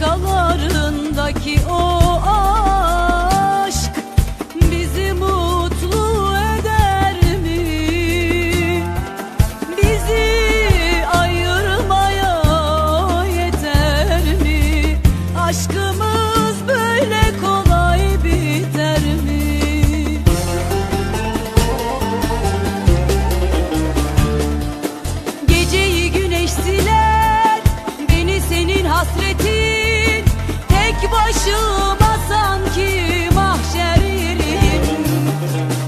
başkalarındaki o başıma sanki mahşer yerim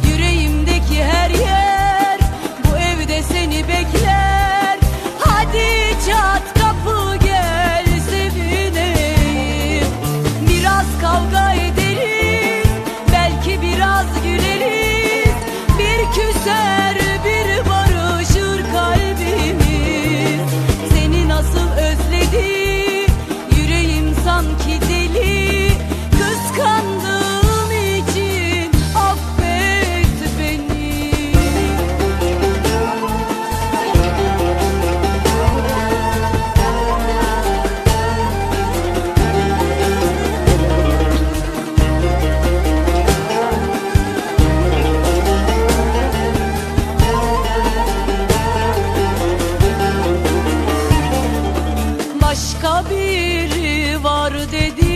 Yüreğimdeki her yer Bu evde seni bekler. Hadi çat kapı gel sevineyim. Biraz kavga ederiz Belki biraz güleriz. Bir küser Başka biri var dediler